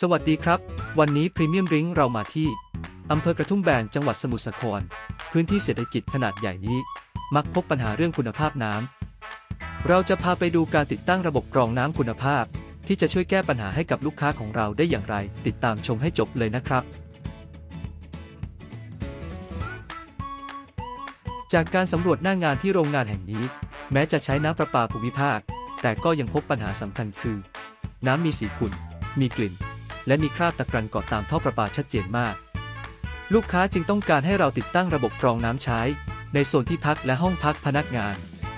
สวัสดีครับ วันนี้พรีเมียมริงเรามาที่อำเภอกระทุ่มแบนจังหวัดสมุทรสาคร พื้นที่เศรษฐกิจขนาดใหญ่นี้ มักพบปัญหาเรื่องคุณภาพน้ำ เราจะพาไปดูการติดตั้งระบบกรองน้ำคุณภาพ ที่จะช่วยแก้ปัญหาให้กับลูกค้าของเราได้อย่างไร ติดตามชมให้จบเลยนะครับ จากการสำรวจหน้างานที่โรงงานแห่งนี้ แม้จะใช้น้ำประปาภูมิภาค แต่ก็ยังพบปัญหาสำคัญคือ น้ำมีสีขุ่นมีกลิ่น และมีคราบตะกรันเกาะตามท่อประปาชัดเจนมาก ลูกค้าจึงต้องการให้เราติดตั้งระบบกรองน้ำใช้ ในโซนที่พักและห้องพักพนักงาน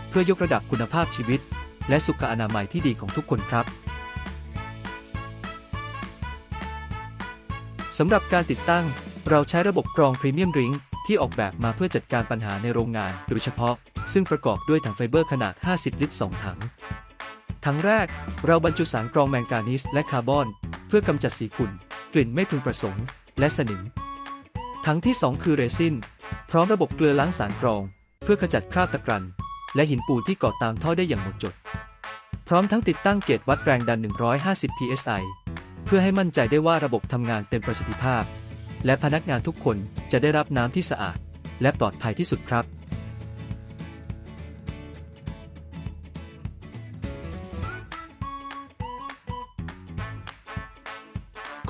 เพื่อยกระดับคุณภาพชีวิต และสุขอนามัยที่ดีของทุกคนครับสำหรับการติดตั้ง เราใช้ระบบกรองพรีเมียมริงที่ออกแบบมาเพื่อจัดการปัญหาในโรงงานโดยเฉพาะ ซึ่งประกอบด้วยถังไฟเบอร์ขนาด 50 ลิตร 2 ถัง ถังแรก เราบรรจุสารกรองแมงกานีสและคาร์บอน เพื่อกำจัดสีขุ่น กลิ่นไม่พึงประสงค์ และสนิมถังที่ 2 คือเรซินพร้อมระบบเกลือล้างสารกรอง เพื่อขจัดคราบตะกรัน และหินปูนที่เกาะตามท่อได้อย่างหมดจด พร้อมทั้งติดตั้งเกจวัดแรงดัน 150 psi เพื่อให้มั่นใจได้ว่าระบบทำงานเต็มประสิทธิภาพ และพนักงานทุกคนจะได้รับน้ำที่สะอาด และปลอดภัยที่สุดครับ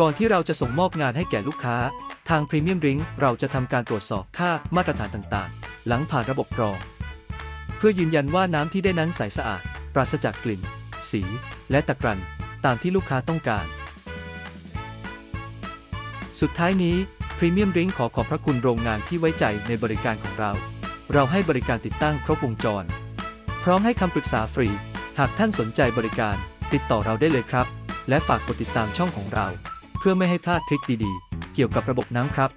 ก่อนที่เราจะส่งมอบงานให้แก่ลูกค้า ทาง Premium Drink เราจะทำการตรวจสอบค่ามาตรฐานต่างๆ หลังผ่านระบบกรอง เพื่อยืนยันว่าน้ำที่ได้นั้นใสสะอาด ปราศจากกลิ่น สี และตะกรัน ตามที่ลูกค้าต้องการ สุดท้ายนี้ Premium Drink ขอขอบพระคุณโรงงานที่ไว้ใจในบริการของเรา เราให้บริการติดตั้งครบวงจร พร้อมให้คำปรึกษาฟรี หากท่านสนใจบริการ ติดต่อเราได้เลยครับ และฝากกดติดตามช่องของเรา พื่อไม่ให้พลาดทริคดีๆ เกี่ยวกับระบบน้ำครับ